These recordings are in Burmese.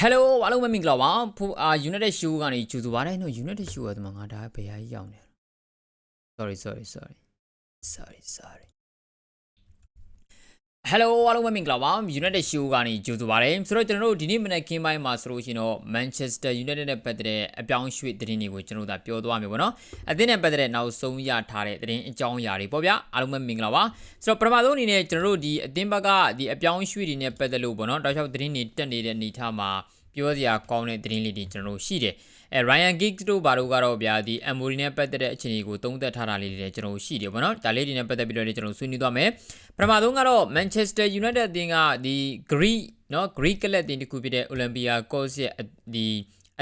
Hello အားလုံးပဲမင်္ဂလာပါဖိုအာ United Show ကနေကြိုဆိုပါတယ်နော် United Show ကတမငါဒါဘယ်ဟာကြီးရောက်နေလဲ Sorry sorry sorry sorry sorry Hello အားလုံးပဲမင်္ဂလာပါ United Show ကနေကြိုဆိုပါတယ်ဆိုတော့ကျွန်တော်တို့ဒီနေ့မနေ့ကင်းပိုင်းမှာဆိုလို့ရှိရင်တော့ Manchester United နဲ့ပတ်သက်တဲ့အပြောင်းရွှေ့သတင်းတွေကိုကျွန်တော်တို့ဒါပြောသွားမယ်ပေါ့နော်အသင်းနဲ့ပတ်သက်တဲ့နောက်ဆုံးရထားတဲ့သတင်းအကြောင်းအရာတွေပေါ့ဗျာအားလုံးပဲမင်္ဂလာပါဆိုတော့ပထမဆုံးအနေနဲ့ကျွန်တော်တို့ဒီအသင်းဘက်ကဒီအပြောင်းရွှေ့တွေနဲ့ပတ်သက်လို့ပေါ့နော်တောက်လျှောက်သတင်းတွေတက်နေတဲ့အနေအထားမှာပြောစရာကောင်းတဲ့သတင်းလေးတွေကျွန်တော်တို့ရှိတယ် အဲ Ryan Giggs တို့ဘာတို့ကတော့ဗျာဒီ Amory နဲ့ပတ်သက်တဲ့အခြေအနေကိုသုံးသပ်ထားတာလေးတွေကျွန်တော်တို့ရှိတယ်ပေါ့နော်ဒါလေးတွေနဲ့ပတ်သက်ပြီးတော့လည်းကျွန်တော်တို့ဆွေးနွေးသွားမယ်ပထမဆုံးကတော့ Manchester United အသင်းကဒီ Greek နော် Greek ကလပ်တင်တစ်ခုဖြစ်တဲ့ Olympiacos ရဲ့ဒီ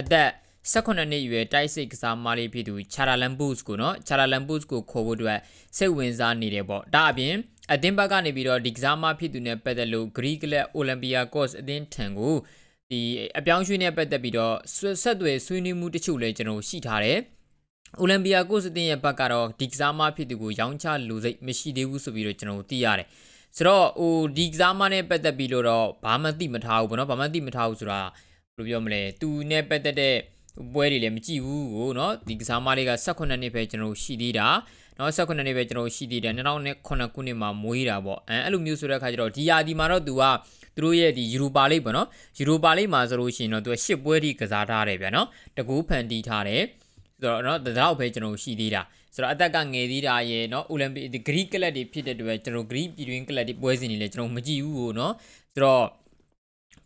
အသက်18နှစ်အရွယ်တိုက်စိတ်ကစားမလေးဖြစ်သူ Charalan Boots ကိုနော် Charalan Boots ကိုခေါ်ဖို့အတွက်စိတ်ဝင်စားနေတယ်ပေါ့ဒါအပြင်အသင်းဘက်ကနေပြီးတော့ဒီကစားမဖြစ်သူနဲ့ပတ်သက်လို့ Greek ကလပ် Olympiacos အသင်းထံကို ဒီအပြောင်းရွှေ့နဲ့ပတ်သက်ပြီးတော့ဆက်သွယ်ဆွေးနွေးမှုတချို့လည်းကျွန်တော်ရှိထားတယ်အိုလံပီယာကိုစတင်ရဲ့ဘက်ကတော့ဒီကစားမဖြစ်သူကိုရောင်းချလူစိတ်မရှိသေးဘူးဆိုပြီးတော့ကျွန်တော်သိရတယ်ဆိုတော့ဟိုဒီကစားမနဲ့ပတ်သက်ပြီးလို့တော့ဘာမှသိမထားဘူးပေါ့နော်ဘာမှသိမထားဘူးဆိုတာဘယ်လိုပြောမလဲသူနဲ့ပတ်သက်တဲ့ပွဲတွေလည်းမကြည့်ဘူးကိုနော်ဒီကစားမလေးက18နှစ်ပဲကျွန်တော်ရှိသေးတာနော်18နှစ်ပဲကျွန်တော်ရှိသေးတယ်2009ခုနှစ်မှာမွေးတာပေါ့အဲအဲ့လိုမျိုးဆိုတဲ့အခါကျတော့ဒီယာဒီမှာတော့သူက သူတို့ရဲ့ဒီယူရိုပါလိပ်ပေါ့နော်ယူရိုပါလိပ်မှာဆိုလို့ရှိရင်တော့သူက10ပွဲထိကစားထားတယ်ဗျာနော်တကူဖန်တီးထားတယ်ဆိုတော့နော်ဒါတော့ပဲကျွန်တော်ရှိသေးတာဆိုတော့အသက်ကငယ်သေးတာရဲ့နော်အိုလံပစ်ဒီဂရိကလပ်တွေဖြစ်တဲ့အတွက်ကျွန်တော်ဂရိပြည်တွင်းကလပ်တွေပွဲစဉ်တွေလည်းကျွန်တော်မကြည့်ဘူးကိုနော်ဆိုတော့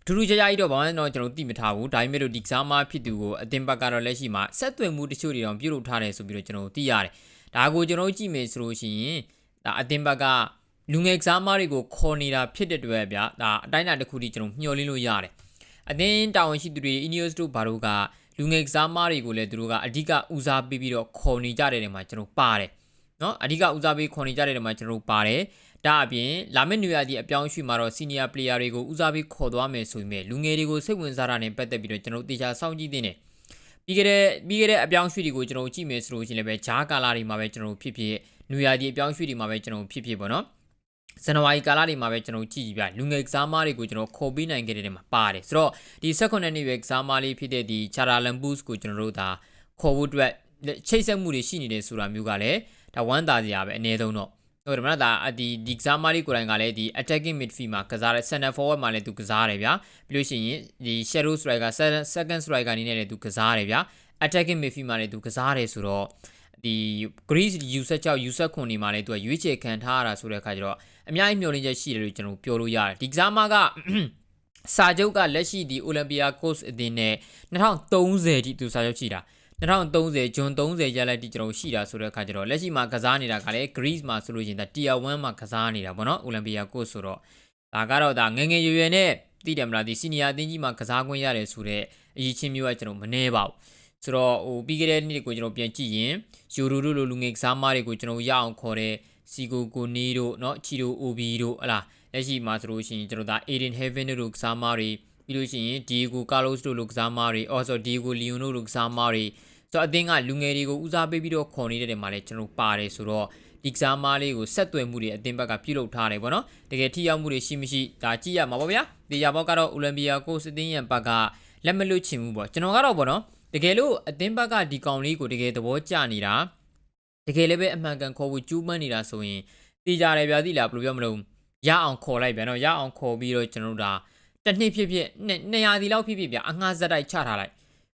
ထူးထူးခြားခြားကြီးတော့ဘာမှတော့ကျွန်တော်သိမထားဘူးဒါပေမဲ့လို့ဒီကစားမဖြစ်သူကိုအတင်ဘက်ကတော့လက်ရှိမှာဆက်သွယ်မှုတချို့တွေတော့ပြုလုပ်ထားတယ်ဆိုပြီးတော့ကျွန်တော်သိရတယ်ဒါကိုကျွန်တော်ကြည့်မယ်ဆိုလို့ရှိရင်ဒါအတင်ဘက်က လူငယ်ကစားမတွေကိုခေါ်နေတာဖြစ်တဲ့အတွက်ဗျာဒါအတိုင်းအတာတစ်ခုထိကျွန်တော်မျှော်လင့်လို့ရတယ်အတင်းတာဝန်ရှိသူတွေ Ineos တို့ဘာတို့ကလူငယ်ကစားမတွေကိုလည်းသူတို့ကအဓိကဦးစားပေးပြီးတော့ခေါ်နေကြတဲ့နေရာမှာကျွန်တော်ပါတယ်နော်အဓိကဦးစားပေးခေါ်နေကြတဲ့နေရာမှာကျွန်တော်ပါတယ်ဒါအပြင်လာမယ့်နွေရာသီအပြောင်းအရွှေ့မှာတော့ senior player တွေကိုဦးစားပေးခေါ်သွားမယ်ဆိုရင်လူငယ်တွေကိုစိတ်ဝင်စားတာနဲ့ပတ်သက်ပြီးတော့ကျွန်တော်တေချာစောင့်ကြည့်နေတယ်ပြီးခဲ့တဲ့ပြီးခဲ့တဲ့အပြောင်းအရွှေ့တွေကိုကျွန်တော်ကြည့်မယ်ဆိုလို့ရှိရင်လည်းပဲဂျားကာလာတွေမှာပဲကျွန်တော်ဖြစ်ဖြစ်နွေရာသီအပြောင်းအရွှေ့တွေမှာပဲကျွန်တော်ဖြစ်ဖြစ်ပေါ့နော် ဇန်နဝါရီကာလတွေမှာပဲကျွန်တော်ကြည့်ကြည့်ပြလူငယ်ကစားမတွေကိုကျွန်တော်ခေါ်ပေးနိုင်ခဲ့တဲ့နေရာမှာပါတယ်ဆိုတော့ဒီ16နှစ်ရွယ်ကစားမလေးဖြစ်တဲ့ဒီ Chara Lambus ကိုကျွန်တော်တို့ဒါခေါ်ဖို့အတွက်ချိတ်ဆက်မှုတွေရှိနေတယ်ဆိုတာမျိုးကလည်းဒါဝမ်းသာစရာပဲအနည်းဆုံးတော့ဟိုဒါမှမဟုတ်ဒါဒီဒီကစားမလေးကိုယ်တိုင်ကလည်းဒီ attacking midfield မှာကစားတဲ့ center forward မှာလည်းသူကစားတယ်ဗျာပြီးလို့ရှိရင်ဒီ shadow striker second striker အနေနဲ့လည်းသူကစားတယ်ဗျာ attacking midfield မှာလည်းသူကစားတယ်ဆိုတော့ ဒီ Greece U16 U19 နေမှာလည်းသူကရွေးချယ်ခံထားရတာဆိုတဲ့အခါကျတော့အများကြီးမျှော်လင့်ချက်ရှိတယ်လို့ကျွန်တော်ပြောလို့ရတယ်ဒီကစားမကစာချုပ်ကလက်ရှိဒီ Olympia Coast အသင်းနဲ့2030ထိသူစာချုပ်ရှိတာ2030ဂျွန်30ရက်လက်တိကျွန်တော်ရှိတာဆိုတဲ့အခါကျတော့လက်ရှိမှာကစားနေတာကလည်း Greece မှာဆိုလို့ရှိရင်ဒါ Tier 1မှာကစားနေတာပေါ့နော် Olympia Coast ဆိုတော့ဒါကတော့ဒါငငယ်ရွယ်ရွယ်နဲ့သိတယ်မလားဒီ senior အသင်းကြီးမှာကစားခွင့်ရတယ်ဆိုတော့အရေးချင်းမျိုးကကျွန်တော်မနှဲပါဘူး ဆိုတော့ဟိုပြီးခဲ့တဲ့နှစ်ကိုကျွန်တော်ပြန်ကြည့်ရင်ယူရိုတို့လိုလူငယ်ကစားမတွေကိုကျွန်တော်ရအောင်ခေါ်တဲ့စီကိုကိုနီတို့เนาะချီတိုအိုဘီတို့ဟလာလက်ရှိမှာဆိုလို့ရှိရင်ကျွန်တော်ဒါ Aiden Heaven တို့ကစားမတွေပြီးလို့ရှိရင် Diego Carlos တို့လိုကစားမတွေ also Diego Leon တို့လိုကစားမတွေဆိုတော့အသင်းကလူငယ်တွေကိုဦးစားပေးပြီးတော့ခေါ်နေတဲ့နေရာမှာလည်းကျွန်တော်ပါတယ်ဆိုတော့ဒီကစားမလေးကိုဆက်သွယ်မှုတွေအသင်းဘက်ကပြုလုပ်ထားတယ်ပေါ့နော်တကယ်ထိရောက်မှုတွေရှိမရှိဒါကြည့်ရမှာပေါ့ဗျာဒီရဘောက်ကတော့ Olympia ကိုစတင်းရန်ဘက်ကလက်မလွတ်ချင်ဘူးပေါ့ကျွန်တော်ကတော့ပေါ့နော် တကယ်လို့အသင်းဘက်ကဒီကောင်လေးကိုတကယ်သဘောကျနေတာတကယ်လည်းပဲအမှန်ကန်ခေါ်ဖို့ကြိုးပမ်းနေတာဆိုရင်တေးကြတယ်ဗျာသိလားဘယ်လိုပြောမလို့ရအောင်ခေါ်လိုက်ဗျာနော်ရအောင်ခေါ်ပြီးတော့ကျွန်တော်တို့ဒါတစ်နှစ်ဖြစ်ဖြစ်200ဒီလောက်ဖြစ်ဖြစ်ဗျာအငှားဇက်တိုက်ချထားလိုက်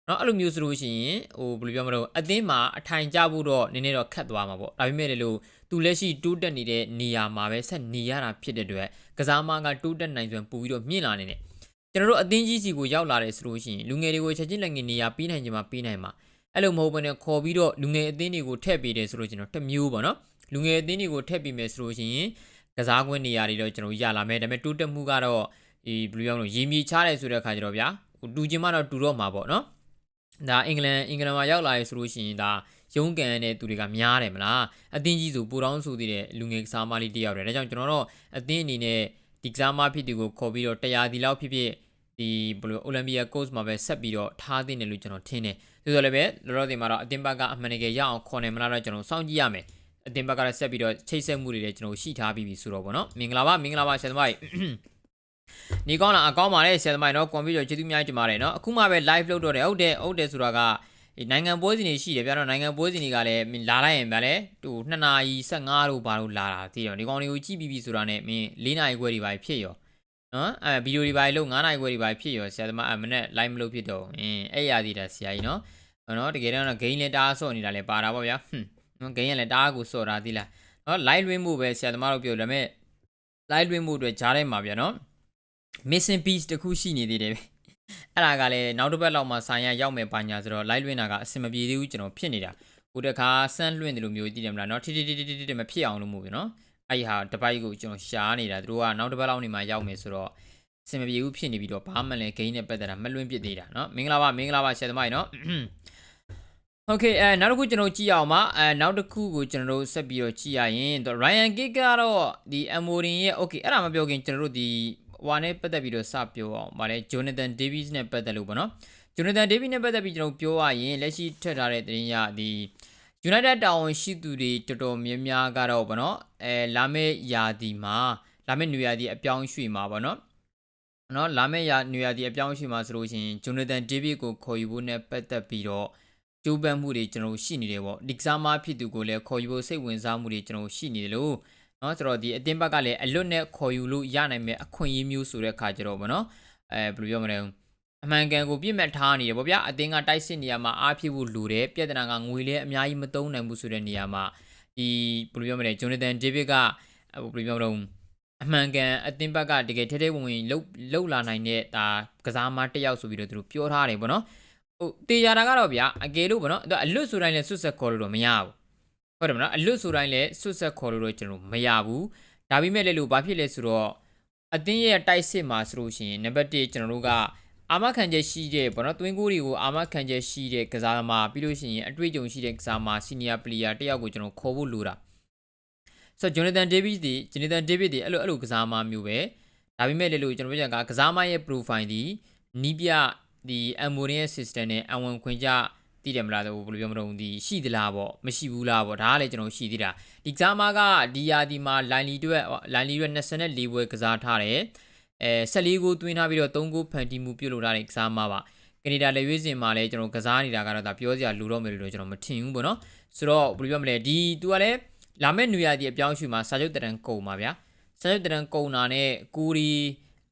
နော်အဲ့လိုမျိုးဆိုလို့ရှိရင်ဟိုဘယ်လိုပြောမလို့အသင်းမှာအထိုင်ကျဖို့တော့နည်းနည်းတော့ခက်သွားမှာပေါ့ဒါပေမဲ့လည်းလို့သူလက်ရှိတိုးတက်နေတဲ့နေရာမှာပဲဆက်နေရတာဖြစ်တဲ့အတွက်ကစားမကတိုးတက်နိုင်စွမ်းပိုပြီးတော့မြင့်လာနေတယ် ကျွန်တော်တို့အသင်းကြီးစီကိုရောက်လာတယ်ဆိုလို့ရှိရင်လူငယ်တွေကိုချက်ချင်းလက်ငယ်နေရာပေးနိုင်ကြမှာပေးနိုင်မှာအဲ့လိုမဟုတ်ဘဲနဲ့ခေါ်ပြီးတော့လူငယ်အသင်းတွေကိုထည့်ပေးတယ်ဆိုလို့ကျွန်တော်တစ်မျိုးပေါ့နော်လူငယ်အသင်းတွေကိုထည့်ပေးမယ်ဆိုလို့ရှိရင်ကစားကွင်းနေရာတွေတော့ကျွန်တော်ရလာမယ်ဒါပေမဲ့တိုးတက်မှုကတော့ဒီဘယ်လိုပြောမလို့ရေမြေချတယ်ဆိုတဲ့အခါကျတော့ဗျာဟိုတူချင်းမှတော့တူတော့မှာပေါ့နော်ဒါအင်္ဂလန်အင်္ဂလန်မှာရောက်လာရဆိုလို့ရှိရင်ဒါရုံးကန်တဲ့သူတွေကများတယ်မလားအသင်းကြီးဆိုပူတောင်းဆိုသေးတဲ့လူငယ်ကစားမလေးတယောက်တယ်ဒါကြောင့်ကျွန်တော်တို့အသင်းအနေနဲ့ ဒီကစားမဖြစ်သူကိုခေါ်ပြီးတော့တရားဒီလောက်ဖြစ်ဖြစ်ဒီဘယ်လိုအိုလံပီယာကို့စ်မှာပဲဆက်ပြီးတော့ထားသင့်တယ်လို့ကျွန်တော်ထင်တယ်ဆိုတော့လည်းပဲလောလောဆယ်မှာတော့အသင်းဘက်ကအမှန်တကယ်ရအောင်ခေါ်နေမလားတော့ကျွန်တော်စောင့်ကြည့်ရမယ်အသင်းဘက်ကလည်းဆက်ပြီးတော့ချိတ်ဆက်မှုတွေလည်းကျွန်တော်ရှိထားပြီးပြီဆိုတော့ဗောနော်မင်္ဂလာပါမင်္ဂလာပါဆရာသမားကြီးနေကောင်းလားအကောင်းပါလေဆရာသမားနော်ကွန်ပျူတာကျေးဇူးများတင်ပါတယ်နော်အခုမှပဲ live လုပ်တော့တယ်ဟုတ်တယ်ဟုတ်တယ်ဆိုတာကဒီ နိုင်ငံပွဲစဉ်တွေရှိတယ်ဗျာနော်နိုင်ငံပွဲစဉ်တွေကလည်းမင်းလာလိုက်ရင်ဗျာလေဟို2နာရီ15တို့ဘာလို့လာတာသိရောဒီကောင်တွေကိုကြည့်ပြီးပြီဆိုတာနဲ့မင်း4နာရီခွဲတွေပါဖြစ်ရောနော်အဲဗီဒီယိုတွေပါလို့9နာရီခွဲတွေပါဖြစ်ရောဆရာသမားအမနဲ့ live မလုပ်ဖြစ်တော့အင်းအဲ့ရသေးတာဆရာကြီးနော်နော်တကယ်တော့ဂိမ်းလည်းတားဆော့နေတာလည်းပါတာပေါ့ဗျာဟွန်းနော်ဂိမ်းကလည်းတားကိုဆော့တာသီလားနော် live လွှင့်မှုပဲဆရာသမားတို့ပြောဒါပေမဲ့ live လွှင့်မှုအတွက်ဂျားထဲမှာဗျာနော် missing piece တစ်ခုရှိနေသေးတယ်ပဲ အဲ့ဒါကလည်းနောက်တစ်ပတ်လောက်မှဆိုင်ရရောက်မယ်ပါညာဆိုတော့ live လွှင့်တာကအဆင်မပြေသေးဘူးကျွန်တော်ဖြစ်နေတာကိုတခါဆန်းလွှင့်တယ်လို့မျိုးကြည့်တယ်မလားเนาะထိထိထိထိထိမဖြစ်အောင်လို့မို့ပြီเนาะအဲ့ဒီဟာတစ်ပိုက်ကိုကျွန်တော်ရှားနေတာသူတို့ကနောက်တစ်ပတ်လောက်နေမှရောက်မယ်ဆိုတော့အဆင်မပြေဘူးဖြစ်နေပြီးတော့ဘာမှလည်းဂိမ်းနဲ့ပတ်သက်တာမလွှင့်ဖြစ်သေးတာเนาะမင်္ဂလာပါမင်္ဂလာပါဆရာသမားကြီးเนาะ โอเคအဲနောက်တစ်ခုကျွန်တော်ကြည့်ရအောင်ပါအဲနောက်တစ်ခုကိုကျွန်တော်တို့ဆက်ပြီးတော့ကြည့်ရရင် Ryan Gig ကတော့ဒီ Amorin ရဲ့ okay အဲ့ဒါမပြောခင်ကျွန်တော်တို့ဒီ ဟွာနဲ့ပတ်သက်ပြီးတော့စပြောအောင်ဗါလဲ Jonathan Davis နဲ့ပတ်သက်လို့ပေါ့နော် Jonathan Davis နဲ့ပတ်သက်ပြီးကျွန်တော်ပြောရရင်လက်ရှိထွက်ထားတဲ့သတင်းရဒီ United တာဝန်ရှိသူတွေတော်တော်များများကတော့ဗောနော်အဲလာမယ့်ယာဒီမှာလာမယ့်နွေရာသီအပြောင်းရွှေ့မှာဗောနော်နော်လာမယ့်ယာနွေရာသီအပြောင်းရွှေ့မှာဆိုလို့ရှိရင် Jonathan Davis ကိုခေါ်ယူဖို့နဲ့ပတ်သက်ပြီးတော့ကျိုးပန်းမှုတွေကျွန်တော်ရှိနေတယ်ပေါ့ဒီကစားမဖြစ်သူကိုလည်းခေါ်ယူဖို့စိတ်ဝင်စားမှုတွေကျွန်တော်ရှိနေတယ်လို့ နော်ဆိုတော့ဒီအတင်းဘက်ကလည်းအလွတ်နဲ့ခေါ်ယူလို့ရနိုင်မဲ့အခွင့်အရေးမျိုးဆိုတဲ့အခါကျတော့ဗောနော်အဲဘယ်လိုပြောမလဲအမှန်ကန်ကိုပြည့်မှတ်ထားနေရပေါ့ဗျာအတင်းကတိုက်စစ်နေရမှာအားဖြစ်ဖို့လိုတယ်ပြဿနာကငွေလဲအများကြီးမသုံးနိုင်ဘူးဆိုတဲ့နေရာမှာဒီဘယ်လိုပြောမလဲဂျိုနာသန်ဒေးဗစ်ကဘယ်လိုပြောမလဲအမှန်ကန်အသင်းဘက်ကတကယ်ထဲထဲဝင်ဝင်လှုပ်လှုပ်လာနိုင်တဲ့ဒါကစားမတစ်ယောက်ဆိုပြီးတော့သူတို့ပြောထားတယ်ပေါ့နော်ဟုတ်တေးရတာကတော့ဗျာအကယ်လို့ပေါ့နော်အလွတ်ဆိုတိုင်းလည်းဆွတ်ဆက်ခေါ်လို့တော့မရဘူး ဟုတ်တယ်မနော်အလွတ်ဆိုတိုင်းလဲဆွတ်ဆက်ခေါ်လို့တော့ကျွန်တော်မရဘူးဒါပေမဲ့လည်းလို့ဘာဖြစ်လဲဆိုတော့အတင်းရဲ့တိုက်စစ်မှာဆိုလို့ရှိရင်နံပါတ်1ကျွန်တော်တို့ကအာမခံချက်ရှိတဲ့ဗောနော်တွင်းကိုတွေကိုအာမခံချက်ရှိတဲ့ကစားသမားပြီးလို့ရှိရင်အတွေ့အကြုံရှိတဲ့ကစားသမားစီနီယာပလေယာတယောက်ကိုကျွန်တော်ခေါ်ဖို့လိုတာဆိုတော့ဂျွန်နီသန်ဒေးဗစ်ဒီဂျွန်နီသန်ဒေးဗစ်ဒီအဲ့လိုအဲ့လိုကစားသမားမျိုးပဲဒါပေမဲ့လည်းလို့ကျွန်တော်ပြောချင်တာကကစားသမားရဲ့ profile ဒီနီးပြဒီ Amorin ရဲ့ system နဲ့အဝင်ခွင့်ကြ တည်တယ်မလားတော့ဘယ်လိုပြောမလို့ဒီရှိသလားပေါ့မရှိဘူးလားပေါ့ဒါကလည်းကျွန်တော်ရှိသေးတာဒီကစားမကဒီယာဒီမှာ line လီအတွက် line လီအတွက်24ပွဲကစားထားတယ်အဲ14ကိုတွင်းထားပြီးတော့3ကိုဖန်တီမှုပြုတ်လို့ထားတဲ့ကစားမပါကနေဒါလက်ရွေးစင်မှာလည်းကျွန်တော်ကစားနေတာကတော့ဒါပြောစရာလိုတော့မယ်လို့ကျွန်တော်မထင်ဘူးပေါ့နော်ဆိုတော့ဘယ်လိုပြောမလဲဒီသူကလည်းလာမယ့်နွေရာသီအပြောင်းရွှေ့မှာစာချုပ်တရံကုန်ပါဗျာစာချုပ်တရံကုန်တာနဲ့ကိုရီ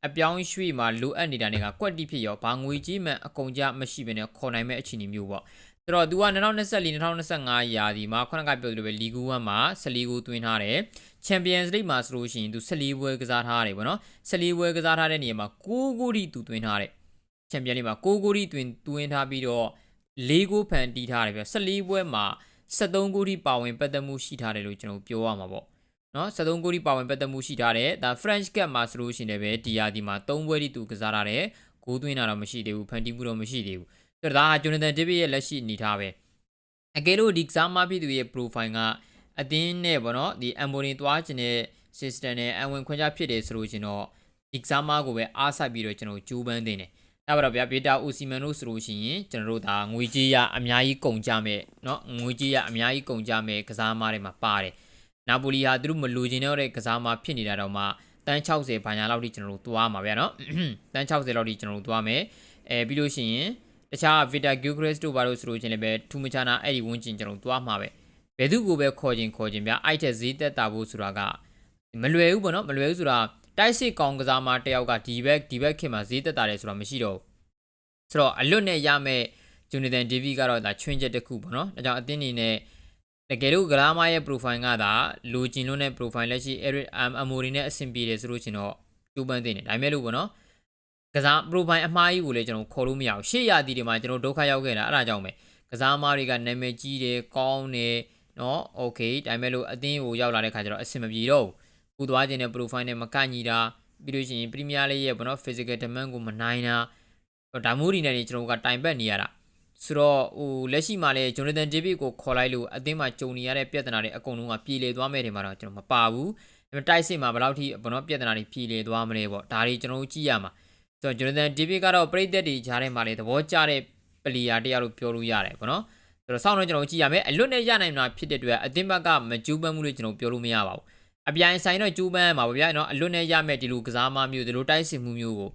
အပြောင်းရွှေ့မှာလိုအပ်နေတာတွေကကွက်တိဖြစ်ရောဘာငွေကြီးမှန်အကုန်ကြမရှိဘဲနဲ့ခေါ်နိုင်မဲ့အခြေအနေမျိုးပေါ့ဆိုတော့သူက2024 2025ရာသီမှာခုနကပြောသလိုပဲလီဂူ1မှာ14ဂိုးသွင်းထားတယ်ချန်ပီယံလိဂ်မှာဆိုလို့ရှိရင်သူ14ပွဲကစားထားတယ်ပေါ့နော်14ပွဲကစားထားတဲ့နေရာမှာ9ဂိုးထိသူသွင်းထားတယ်ချန်ပီယံလိဂ်မှာ9ဂိုးထိသွင်းသွင်းထားပြီးတော့၄ဂိုးဖန်တီးထားတယ်ပြ14ပွဲမှာ73ဂိုးထိပါဝင်ပတ်သက်မှုရှိထားတယ်လို့ကျွန်တော်ပြောရမှာပေါ့ နော်73ဂိုးထိပါဝင်ပတ်သက်မှုရှိထားတယ်ဒါ French Cup မှာဆိုလို့ရှိရင်လည်းဒီယာဒီမှာ3ပွဲထိသူကစားထားတယ်ဂိုးသွင်းတာတော့မရှိသေးဘူးဖန်တီးမှုတော့မရှိသေးဘူးဆိုတော့ဒါဟာဂျွန်နီသန်ဒေးဗစ်ရဲ့လက်ရှိအနေထားပဲအကယ်လို့ဒီကစားမဖြစ်သူရဲ့ profile ကအတင်းနဲ့ပေါ့နော်ဒီ Amboni သွားခြင်းတဲ့ system နဲ့အဝင်ခွင့်ချဖြစ်တယ်ဆိုလို့ရှင်တော့ဒီကစားမကိုပဲအားစိုက်ပြီးတော့ကျွန်တော်ကြိုးပမ်းနေတယ်အဲ့တော့ဗျာဘေတာအိုစီမန်တို့ဆိုလို့ရှိရင်ကျွန်တော်တို့ဒါငွေကြေးရအများကြီးကုန်ကြမဲ့เนาะငွေကြေးရအများကြီးကုန်ကြမဲ့ကစားမတွေမှာပါတယ် နာပိုလီဟာသူတို့မလိုချင်တော့တဲ့ကစားမဖြစ်နေတာတော့မှတန်း60ဘာညာလောက်ထိကျွန်တော်တို့သွားမှာဗျာနော်တန်း60လောက်ထိကျွန်တော်တို့သွားမယ်အဲပြီးလို့ရှိရင်တခြား Vita Gilchrist တို့ဘာလို့ဆိုလို့ချင်းလည်းပဲထူးမခြားနာအဲ့ဒီဝန်းကျင်ကျွန်တော်တို့သွားမှာပဲဘယ်သူကိုပဲခေါ်ချင်းခေါ်ချင်းဗျာအဲ့ထက်ဈေးတက်တာဖို့ဆိုတာကမလွယ်ဘူးပေါ့နော်မလွယ်ဘူးဆိုတာတိုက်စစ်ကောင်ကစားမတယောက်ကဒီဘက်ဒီဘက်ခင်မှာဈေးတက်တာလေဆိုတာမရှိတော့ဘူးဆိုတော့အလွတ်နဲ့ရမယ် Jonathan Davis ကတော့ဒါချွင်းချက်တစ်ခုပေါ့နော်ဒါကြောင့်အသင်းအနေနဲ့ တကယ်လို့ဂလာမာရဲ့ profile ကသာလိုချင်လို့နဲ့ profile လက်ရှိ Eric Amorim နဲ့အဆင်ပြေတယ်ဆိုလို့ရှင်တော့ကျိုးပန်းသိနေဒါပေမဲ့လို့ပေါ့နော်ကစား profile အမှားကြီးကိုလည်းကျွန်တော်ခေါ်လို့မရအောင်ရှေ့ရတီတွေမှာကျွန်တော်ဒုက္ခရောက်ခဲ့တာအဲ့ဒါကြောင့်ပဲကစားမားတွေကနာမည်ကြီးတယ်ကောင်းတယ်နော် okay ဒါပေမဲ့လို့အသင်းကိုရောက်လာတဲ့ခါကျတော့အဆင်မပြေတော့ဘူးပူသွားခြင်းတဲ့ profile နဲ့မကညီတာပြီးလို့ရှိရင် Premier League ရဲ့ဘောနော် physical demand ကိုမနိုင်တာဒါမျိုးတွေနဲ့ကျွန်တော်ကတိုင်ပတ်နေရတာ ဆိုတော့ဟိုလက်ရှိမှာလဲဂျွန်နီသန်ဒေးဗစ်ကိုခေါ်လိုက်လို့အသင်းမှာကြုံနေရတဲ့ပြဿနာတွေအကုန်လုံးကပြည်လေသွားမယ်တယ်မှာတော့ကျွန်တော်မပါဘူးဒါပေမဲ့တိုက်စစ်မှာဘယ်လောက်ထိဘောနော်ပြဿနာတွေပြည်လေသွားမလဲပေါ့ဒါတွေကျွန်တော်တို့ကြည့်ရမှာဆိုတော့ဂျွန်နီသန်ဒေးဗစ်ကတော့ပရိသတ်တွေကြားထဲမှာလေသဘောကျတဲ့ပလီယာတယောက်လို့ပြောလို့ရတယ်ပေါ့နော်ဆိုတော့စောင့်တော့ကျွန်တော်ကြည့်ရမယ်အလွတ်နဲ့ရနိုင်မှာဖြစ်တဲ့အတွက်အသင်းဘက်ကမကျူးပန်းမှုလို့ကျွန်တော်ပြောလို့မရပါဘူးအပြိုင်ဆိုင်တော့ကျူးပန်းမှာပေါ့ဗျာနော်အလွတ်နဲ့ရမဲ့ဒီလိုကစားမမျိုးဒီလိုတိုက်စစ်မှုမျိုးကို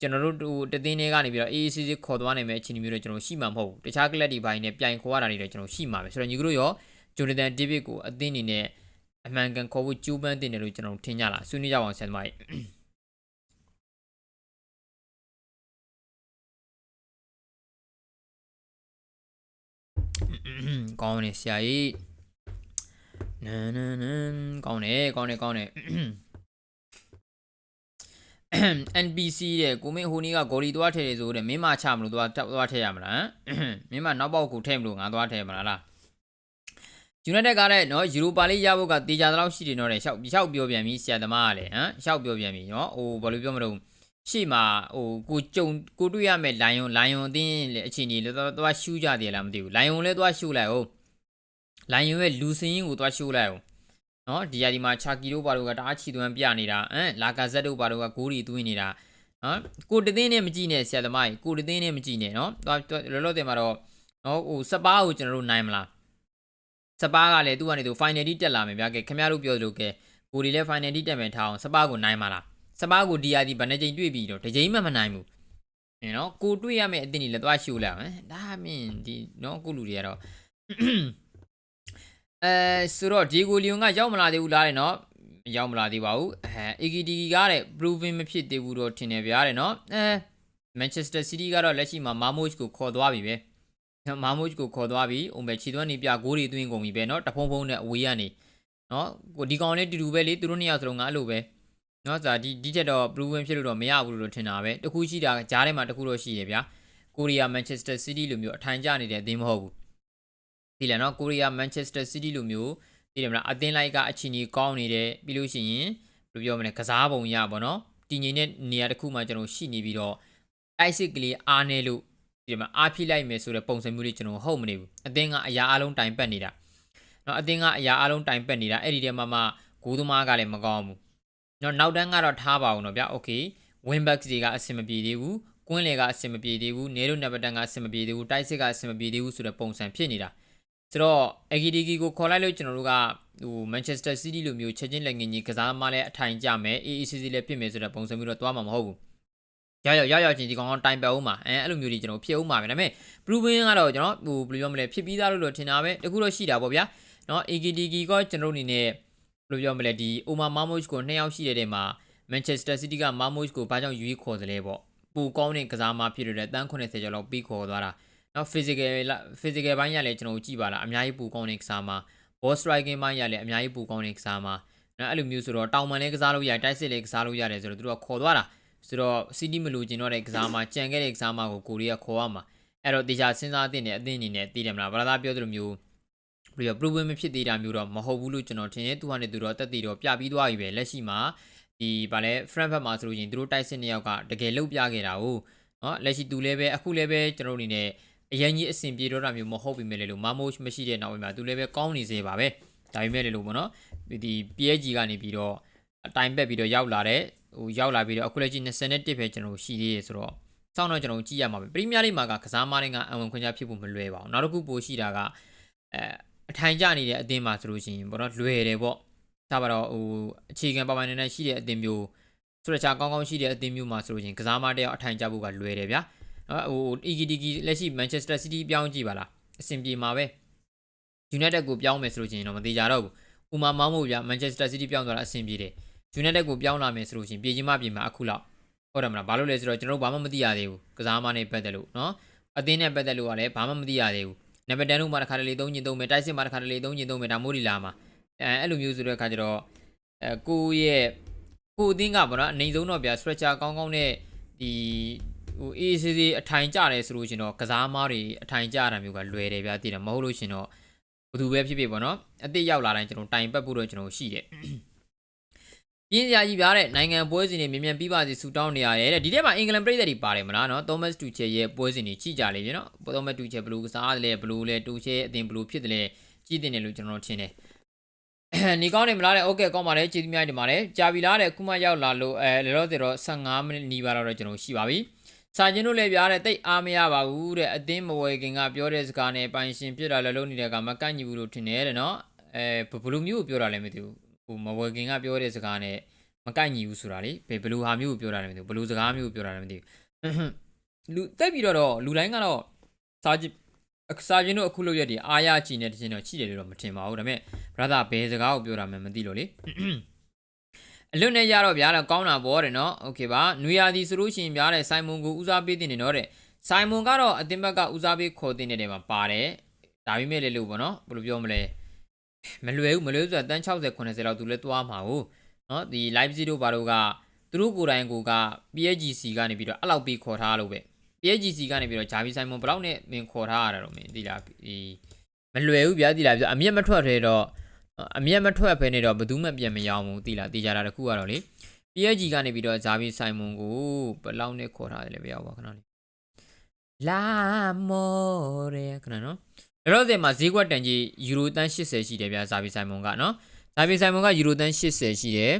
ကျွန်တော်တို့ဟိုတသင်းတွေကနေပြီးတော့ AACC ခေါ်သွားနိုင်မဲ့အခြေအနေမျိုးတွေကျွန်တော်ရှိမှာမဟုတ်ဘူးတခြားကလပ်တွေပိုင်းနဲ့ပြိုင်ခေါ်ရတာတွေတော့ကျွန်တော်ရှိမှာပဲဆိုတော့ညီကတို့ရောဂျိုနသန်ဒေးဗစ်ကိုအသင်းအနေနဲ့အမှန်ကန်ခေါ်ဖို့ကျူးပန်းတင်တယ်လို့ကျွန်တော်ထင်ကြလားဆွေးနွေးကြပါအောင်ဆရာသမားကြီးကောင်းနေဆရာကြီးနန်းနန်းနန်းကောင်းနေကောင်းနေကောင်းနေ NPC တဲ့ကိုမင်းဟိုနေ့ကဂေါ်လီသွားထည့်တယ်ဆိုတဲ့မင်းမချမလို့သွားသွားထည့်ရမလားမင်းမနောက်ပေါက်ကိုထည့်မလို့ငါသွားထည့်မလားလား United ကလည်းနော်ယူရိုပါလေးရဖို့ကတေချာတော့ရှိတယ်နော်တဲ့ရှောက်ရှောက်ပြောပြန်ပြီဆရာသမားကလည်းဟမ်ရှောက်ပြောပြန်ပြီနော်ဟိုဘာလို့ပြောမလို့ရှေ့မှာဟိုကိုကြုံကိုတွေ့ရမယ်လိုင်ယွန်လိုင်ယွန်အတင်းလေအချိန်ကြီးလဲသွားသွားရှူးကြတယ်လားမသိဘူးလိုင်ယွန်လဲသွားရှူးလိုက်ဟုတ်လိုင်ယွန်ရဲ့လူစင်းရင်ကိုသွားရှူးလိုက်ဟုတ် နော်ဒီယာဒီမှာချာကီတို့ဘာလို့ကတအားချီသွမ်းပြနေတာဟမ်လာကာဇက်တို့ဘာလို့ကဂိုးရီသွင်းနေတာနော်ကိုတသိန်းနဲ့မကြည့်နဲ့ဆရာသမားကြီးကိုတသိန်းနဲ့မကြည့်နဲ့နော်သွားလောလောဆယ်မှာတော့နော်ဟိုစပါးကိုကျွန်တော်တို့နိုင်မလားစပါးကလည်းသူ့ကနေသူ final တိတက်လာမယ်ဗျာကဲခင်ဗျားတို့ပြောသလိုကဲကိုဒီလည်း final တိတက်မယ်ထားအောင်စပါးကိုနိုင်ပါလားစပါးကိုဒီယာဒီဘယ်နှကြိမ်တွေ့ပြီတော့တစ်ကြိမ်မှမနိုင်ဘူးဟင်နော်ကိုတွေ့ရမယ့်အတင်းကြီးလည်းသွားရှူလိုက်အောင်ဟမ်ဒါမင်းဒီနော်ကိုလူတွေကတော့ အဲဆိုတော့ဒီဂိုလီယွန်ကရောက်မလာသေးဘူးလားတဲ့နော်ရောက်မလာသေးပါဘူးအဲအီဂီဒီဂီကတဲ့ proven မဖြစ်သေးဘူးတော့ထင်တယ်ဗျာတဲ့နော်အဲ Manchester City ကတော့လက်ရှိမှာ Marmouch ကိုခေါ်သွားပြီပဲ Marmouch ကိုခေါ်သွားပြီ။အိုမဲခြေသွန်းနေပြဂိုးတွေသွင်းကုန်ပြီပဲနော်တဖုံဖုံနဲ့အဝေးကနေနော်ကိုဒီကောင်လေးတူတူပဲလေသူတို့နှစ်ယောက်စလုံးကအဲ့လိုပဲနော်ဇာဒီဒီချက်တော့ proven ဖြစ်လို့တော့မရဘူးလို့ထင်တာပဲတခုရှိတာကြားထဲမှာတခုတော့ရှိတယ်ဗျာကိုရီးယား Manchester City လိုမျိုးအထိုင်ကျနေတဲ့အသင်းမဟုတ်ဘူး ဒီလေเนาะကိုရီးယားမန်ချက်စတာစီးတီးလိုမျိုးဒီတယ်မလားအသင်းလိုက်ကအချင်းကြီးကောင်းနေတယ်ပြီးလို့ရှိရင်ဘယ်လိုပြောမလဲကစားပုံရပါတော့တည်ငြိမ်တဲ့နေရာတစ်ခုမှာကျွန်တော်ရှိနေပြီးတော့တိုက်စစ်ကလေးအားနေလို့ ဒီမှာအားဖိလိုက်မယ်ဆိုတဲ့ပုံစံမျိုးတွေကျွန်တော်ဟုတ်မနေဘူးအသင်းကအရာအလုံးတိုင်ပတ်နေတာเนาะအသင်းကအရာအလုံးတိုင်ပတ်နေတာအဲ့ဒီထဲမှာမှဂိုးသမားကလည်းမကောင်းဘူးเนาะနောက်တန်းကတော့ထားပါအောင်တော့ဗျโอเค win back တွေကအဆင်မပြေသေးဘူးကွင်းလေကအဆင်မပြေသေးဘူးနေတို့နံပါတ်တန်ကအဆင်မပြေသေးဘူးတိုက်စစ်ကအဆင်မပြေသေးဘူးဆိုတဲ့ပုံစံဖြစ်နေတာ ဆိုတော့အဂီဒီဂီကိုခေါ်လိုက်လို့ကျွန်တော်တို့ကဟိုမန်ချက်စတာစီးတီးလိုမျိုးချက်ချင်းလက်ငင်းကြီးကစားမှလည်းအထိုင်ကျမယ်အေးအေးဆေးဆေးလည်းပြစ်မယ်ဆိုတဲ့ပုံစံမျိုးတော့သွားမှာမဟုတ်ဘူးရောက်ရောက်ရောက်ရောက်ချင်းဒီကောင်အောင်တိုင်ပတ်ဦးမှာအဲအဲ့လိုမျိုးကြီးကျွန်တော်ဖြစ်ဦးမှာပဲဒါပေမဲ့ proven ကတော့ကျွန်တော်ဟိုဘယ်လိုပြောမလဲဖြစ်ပြီးသားလို့လို့ထင်တာပဲတခုတော့ရှိတာပေါ့ဗျာနော် AGDG ကကျွန်တော်အနေနဲ့ဘယ်လိုပြောမလဲဒီ Omar Marmouch ကိုနှစ်ယောက်ရှိတဲ့တည်းမှာ Manchester City က Marmouch ကိုဘာကြောင့်ယူခေါ်သလဲပေါ့ပူကောင်းတဲ့ကစားမဖြစ်ရတဲ့တန်း80ကျော်လောက်ပြီးခေါ်သွားတာ เนาะ physical physical ဘိုင်းရလဲကျွန်တော်ကြည့်ပါလားအများကြီးပူကောင်းတဲ့ကစားမ ball striking ဘိုင်းရလဲအများကြီးပူကောင်းတဲ့ကစားမနော်အဲ့လိုမျိုးဆိုတော့တောင်ပန်လေးကစားလို့ရတိုက်စစ်လေးကစားလို့ရတယ်ဆိုတော့သူတို့ကခေါ်သွားတာ ဆိုတော့စီးတီးမလို့ကျင်တော့တဲ့ကစားမှာကြံခဲ့တဲ့ကစားမှာကိုကိုရီးယားခေါ်ရမှာအဲ့တော့တေချာစဉ်းစားတင်တဲ့အသင်းအနေနဲ့သိတယ်မလားဗလာသားပြောသလိုမျိုးပြီးတော့ proven မဖြစ်သေးတာမျိုးတော့မဟုတ်ဘူးလို့ကျွန်တော်ထင်တယ်သူကလည်းသူတော့တက်တည်တော့ပြပြီးသွားပြီပဲလက်ရှိမှာဒီဗာလဲ Frankfurt မှာဆိုလို့ရင်သူတို့တိုက်စစ်နှစ်ယောက်ကတကယ်လှုပ်ပြခဲ့တာဟုတ်နော်လက်ရှိသူလည်းပဲအခုလည်းပဲကျွန်တော်တို့အနေနဲ့ အရင်ကြီးအဆင်ပြေတော့တာမျိုးမဟုတ်ပြီမဲ့လေလို့မမိုးမရှိတဲ့နောက်ပိုင်းမှာသူလည်းပဲကောင်းနေစေပါပဲဒါပေမဲ့လေလို့ပေါ့နော်ဒီ PSG ကနေပြီးတော့အတိုင်ပက်ပြီးတော့ရောက်လာတဲ့ဟိုရောက်လာပြီးတော့အခုလက်ရှိ21ပဲကျွန်တော်ရှိသေးရေဆိုတော့စောင့်တော့ကျွန်တော်ကြည့်ရမှာပဲပရီးမီးယားလိမှာကကစားမတိုင်းကအဝင်ခွင့်ချဖြစ်ဖို့မလွယ်ပါဘူးနောက်တစ်ခုပိုရှိတာကအဲအထိုင်ကျနေတဲ့အသင်းမှာဆိုလို့ရှိရင်ပေါ့နော်လွယ်တယ်ပေါ့ဒါပါတော့ဟိုအခြေခံပါပါနေနေရှိတဲ့အသင်းမျိုးဆိုတော့ချာကောင်းကောင်းရှိတဲ့အသင်းမျိုးမှာဆိုလို့ရှိရင်ကစားမတယောက်အထိုင်ကျဖို့ကလွယ်တယ်ဗျာနော် ဟို EGDG လက်ရှိ Manchester City ပြောင်းကြည့်ပါလားအဆင်ပြေမှာပဲ United ကိုပြောင်းမယ်ဆိုလို့ရှိရင်တော့မသေးကြတော့ဘူးဥမာမောင်းမို့ဗျာ Manchester City ပြောင်းသွားတာအဆင်ပြေတယ် United ကိုပြောင်းလာမယ်ဆိုလို့ရှိရင်ပြည်ချင်းမပြည်မှာအခုလောက်ဟုတ်တယ်မလားဘာလို့လဲဆိုတော့ကျွန်တော်တို့ဘာမှမသိရသေးဘူးကစားမနဲ့ပတ်သက်လို့နော်အသင်းနဲ့ပတ်သက်လို့ကလည်းဘာမှမသိရသေးဘူးနံပါတ်10တို့မှာတစ်ခါတလေ3ညင်3မယ်တိုက်စစ်မှာတစ်ခါတလေ3ညင်3မယ်ဒါမိုးလီလာမှာအဲအဲ့လိုမျိုးဆိုတဲ့အခါကျတော့အဲကိုရဲ့ကိုအသင်းကပေါ့နော်အနေဆုံးတော့ဗျာ stretcher ကောင်းကောင်းနဲ့ဒီ ဟို ACC အထိုင်ကြတယ်ဆိုလို့ရှင်တော့ကစားမားတွေအထိုင်ကြတာမျိုးကလွယ်တယ်ဗျာတည်တယ်မဟုတ်လို့ရှင်တော့ဘယ်သူပဲဖြစ်ဖြစ်ပေါ့နော်အသစ်ရောက်လာတိုင်းကျွန်တော်တိုင်ပတ်ဖို့တော့ကျွန်တော်ရှိတယ် ပြင်းစရာကြီးပြားတဲ့နိုင်ငံပွဲစဉ်တွေမြင်မြန်ပြီးပါစေဆူတောင်းနေရတယ်တဲ့ဒီထဲမှာအင်္ဂလန်ပြည်သက်တွေပါတယ်မလားနော်သောမတ်တူချေရဲ့ပွဲစဉ်တွေကြည့်ကြလေပြီနော်သောမတ်တူချေဘလူးကစားတယ်လဲဘလူးလဲတူချေအတင်ဘလူးဖြစ်တယ်လဲကြည့်တင်တယ်လို့ကျွန်တော်ထင်တယ်နေကောင်းနေမလားတဲ့โอเคကောင်းပါလေကြည့်သမျှဒီမှာလေကြာပြီလားတဲ့ခုမှရောက်လာလို့အဲလောလောဆယ်တော့15မိနစ်နီးပါတော့ကျွန်တော်ရှိပါပြီ စာချင်းတို့လည်းပြားတဲ့တိတ်အားမရပါဘူးတဲ့အသင်းမဝယ်ခင်ကပြောတဲ့စကားနဲ့ပိုင်ရှင်ပြစ်တာလည်းလုံးနေတဲ့ကမကန့်ညီဘူးလို့ထင်တယ်တဲ့နော်အဲဘလူးမျိုးကိုပြောတာလည်းမသိဘူးဟိုမဝယ်ခင်ကပြောတဲ့စကားနဲ့မကိုက်ညီဘူးဆိုတာလေဘယ်ဘယ်လိုဟာမျိုးကိုပြောတာလဲမသိဘူးဘယ်လိုစကားမျိုးကိုပြောတာလဲမသိဘူးလူတက်ပြီးတော့တော့လူတိုင်းကတော့စာကြည့်အခစာချင်းတို့အခုလို့ရက်ဒီအားရချီနေတဲ့ချင်းတော့ရှိတယ်လို့တော့မထင်ပါဘူးဒါပေမဲ့ brother ဘယ်စကားကိုပြောတာမှမသိလို့လေ အလွတ်နဲ့ရတော့ဗျာတော့ကောင်းတာပေါ့တဲ့နော်โอเคပါနွေရာသီဆိုလို့ရှိရင်ဗျာတဲ့ဆိုင်မွန်ကိုဦးစားပေးတင်နေတော့တဲ့ဆိုင်မွန်ကတော့အတင်ဘက်ကဦးစားပေးခေါ်တင်နေတဲ့မှာပါတယ်ဒါပေမဲ့လေလို့ပေါ့နော်ဘယ်လိုပြောမလဲမလွယ်ဘူးမလွယ်ဘူးဆိုတာတန်း60 90လောက်သူလည်းသွားမှာဟုတ်နော်ဒီ live 0ဘာတို့ကသူတို့ကိုယ်တိုင်ကိုက PSGC ကနေပြီးတော့အဲ့လောက်ပြီးခေါ်ထားလို့ပဲ PSGC ကနေပြီးတော့ဂျာဗီဆိုင်မွန်ဘယ်လောက်နဲ့မင်းခေါ်ထားရတာတော့မင်းသိလားဒီမလွယ်ဘူးဗျာသိလားဗျာအမျက်မထွက်သေးတော့ အမျက်မထွက်ဖဲနေတော့ဘယ်သူမှပြန်မရောင်းဘူးတိလားတေးကြတာတခုကတော့လေ PSG ကနေပြီးတော့ဇာဗီဆိုင်မွန်ကိုဘယ်လောက်နဲ့ခေါ်ထားတယ်လဲပြောပါခဏလေးလာမော်ရဲခဏနော်အဲ့တော့ဒီမှာဈေးကွက်တန်ကြီးယူရိုတန်း80ရှိတယ်ဗျာဇာဗီဆိုင်မွန်ကနော်ဇာဗီဆိုင်မွန်ကယူရိုတန်း80ရှိတယ်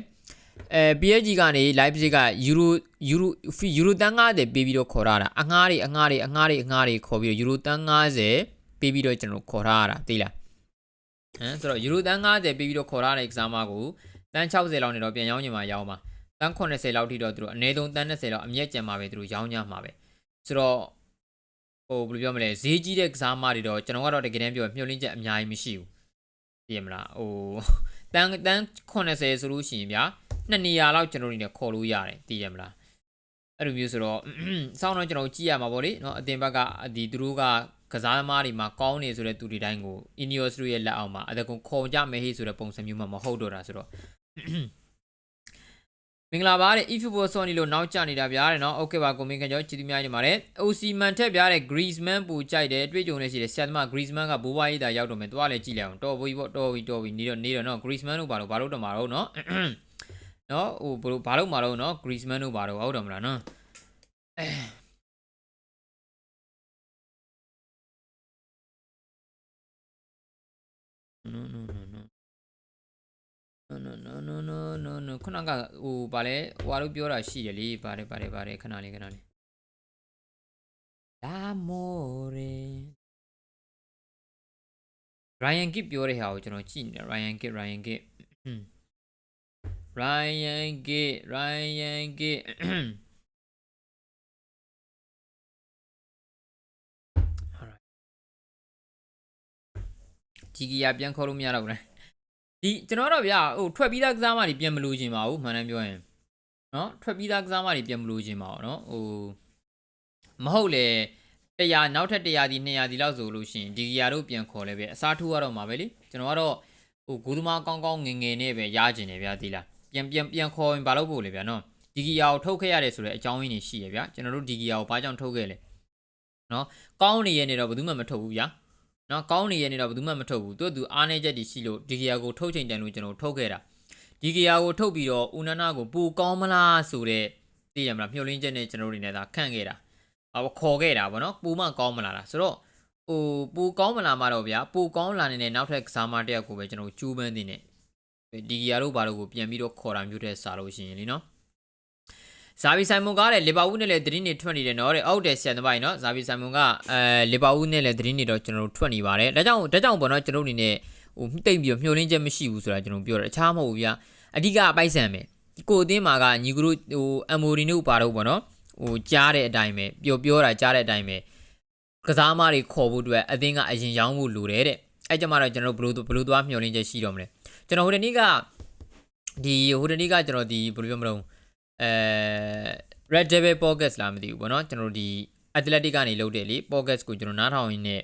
အဲ PSG ကနေ live ဈေးကယူရိုယူရိုယူရိုတန်း90ပေးပြီးတော့ခေါ်ထားတာအငှားတွေအငှားတွေအငှားတွေအငှားတွေခေါ်ပြီးတော့ယူရိုတန်း90ပေးပြီးတော့ကျွန်တော်ခေါ်ထားရတာသိလား ဟမ်ဆိုတော့ယူရိုတန်း90ပြီးပြီးတော့ခေါ်ထားတဲ့ exam ကိုတန်း60လောက်နေတော့ပြန်ရောင်းနေမှာရောင်းမှာတန်း80လောက်ထိတော့သူတို့အနည်းဆုံးတန်း20လောက်အမျက်ကျန်မှာပဲသူတို့ရောင်းကြမှာပဲဆိုတော့ဟိုဘယ်လိုပြောမလဲဈေးကြီးတဲ့ exam တွေတော့ကျွန်တော်ကတော့တကယ်တမ်းပြောမျှော်လင့်ချက်အများကြီးမရှိဘူးသိရမလားဟိုတန်းတန်း80ဆိုလို့ရှိရင်ဗျာနှစ်နေရာလောက်ကျွန်တော်တို့နေခေါ်လို့ရတယ်သိရမလားအဲ့လိုမျိုးဆိုတော့စောင်းတော့ကျွန်တော်ကြည့်ရမှာပေါ့လေเนาะအတင်ဘက်ကဒီသူတို့က ကစားသမားတွေမှာကောင်းနေဆိုတဲ့သူတွေတိုင်းကို Ineos ရဲ့လက်အောက်မှာအတကုံခေါ်ကြမယ်ဟိဆိုတဲ့ပုံစံမျိုးမှမဟုတ်တော့တာဆိုတော့မင်္ဂလာပါတဲ့ eFootball Sony လို့နောက်ကျနေတာဗျာတဲ့နော်။ Okay ပါကိုမင်္ဂကျော်ချစ်သူများညီပါတယ်။ OC Man ထက်ဗျာတဲ့ Griezmann ပူကြိုက်တယ်တွေ့ကြုံနေရှိတယ်ဆရာသမား Griezmann ကဘိုးဘွားရေးတာရောက်တော့မယ်။သွားလဲကြည့်လိုက်အောင်တော်ပြီပေါ့တော်ပြီတော်ပြီနေတော့နေတော့နော် Griezmann တို့ဘာလို့ဘာလို့တော့မှာတော့နော်။နော်ဟိုဘာလို့ဘာလို့မှာတော့နော် Griezmann တို့ဘာလို့ဟုတ်တယ်မလားနော်။ no no no no no no no no no no no ခုနကဟိုဗာလဲဟွာလို့ပြောတာရှိတယ်လေဗာတယ်ဗာတယ်ဗာတယ်ခဏလေးခဏလေးလာမော်ရေ Ryan Git ပြောတဲ့ဟာကိုကျွန်တော်ကြည့်နေတယ် Ryan Git Ryan Git Ryan Git Ryan Git ဂျီဂီယာပြန်ခေါ်လို့မရတော့ဘူးလားဒီကျွန်တော်တော့ဗျာဟိုထွက်ပြီးသားကစားမတွေပြန်မလို့ခြင်းပါဘူးမှန်တယ်ပြောရင်နော်ထွက်ပြီးသားကစားမတွေပြန်မလို့ခြင်းပါဘူးနော်ဟိုမဟုတ်လေ100နောက်ထပ်100ဒီ200ဒီလောက်ဆိုလို့ရှိရင်ဒီဂီယာတို့ပြန်ခေါ်လဲပဲအစားထိုးရတော့မှာပဲလေကျွန်တော်ကတော့ဟိုဂူသမားကောင်းကောင်းငငယ်နဲ့ပဲရကျင်တယ်ဗျာဒီလားပြန်ပြန်ပြန်ခေါ်ရင်ဘာလုပ်ဖို့လဲဗျာနော်ဒီဂီယာကိုထုတ်ခဲ့ရတယ်ဆိုတဲ့အကြောင်းရင်းတွေရှိရဗျာကျွန်တော်တို့ဒီဂီယာကိုဘာကြောင့်ထုတ်ခဲ့လဲနော်ကောင်းနေရနေတော့ဘယ်သူမှမထုတ်ဘူးဗျာ နော်ကောင်းနေရနေတော့ဘယ်သူမှမထုတ်ဘူးသူကသူအားနေချက်တွေရှိလို့ဒီကီယာကိုထုတ်ချိန်တန်လို့ကျွန်တော်ထုတ်ခဲ့တာဒီကီယာကိုထုတ်ပြီးတော့ဦးနနာကိုပူကောင်းမလားဆိုတဲ့သိရမလားမျှော်လင့်ချက်နဲ့ကျွန်တော်တို့နေသာခန့်ခဲ့တာဟောခေါ်ခဲ့တာဗောနော်ပူမကောင်းမလားလားဆိုတော့ဟိုပူကောင်းမလားမတော့ဗျာပူကောင်းလာနေတဲ့နောက်ထပ်ကစားမတစ်ယောက်ကိုပဲကျွန်တော်ကျူးပန်းတင်နေဒီကီယာတို့ဘာလို့ကိုပြန်ပြီးတော့ခေါ်တာမျိုးတဲ့စားလို့ရှိရင်လीနော် ဇာဗီဆိုင်မွန်ကတဲ့လီဗာပူးနဲ့လည်းသတင်းတွေထွက်နေတယ်နော်တဲ့အောက်တယ်ဆန်တပိုင်နော်ဇာဗီဆိုင်မွန်ကအဲလီဗာပူးနဲ့လည်းသတင်းတွေတော့ကျွန်တော်တို့ထွက်နေပါတယ်ဒါကြောင့်ဒါကြောင့်ပေါ့နော်ကျွန်တော်တို့အနေနဲ့ဟိုတိတ်ပြီးမျှော်လင့်ချက်မရှိဘူးဆိုတာကျွန်တော်ပြောတယ်အခြားမဟုတ်ဘူးဗျာအဓိကအပိုက်ဆံပဲကိုအသင်းမှာကညီကတို့ဟိုအမိုရီတို့ပါတော့ပေါ့နော်ဟိုကြားတဲ့အတိုင်းပဲပျော်ပြောတာကြားတဲ့အတိုင်းပဲကစားမတွေခေါ်ဖို့အတွက်အသင်းကအရင်ရောင်းဖို့လိုတယ်တဲ့အဲ့ကြမှာတော့ကျွန်တော်တို့ဘယ်လိုဘယ်လိုသွားမျှော်လင့်ချက်ရှိတော့မလဲကျွန်တော်ဟိုတနေ့ကဒီဟိုတနေ့ကကျွန်တော်ဒီဘယ်လိုပြောမလဲ အဲ Red Devil Podcast လားမသိဘူးပေါ့နော်ကျွန်တော်တို့ဒီ Athletic ကနေလုပ်တယ်လေ Podcast ကိုကျွန်တော်နားထောင်ရင်းနဲ့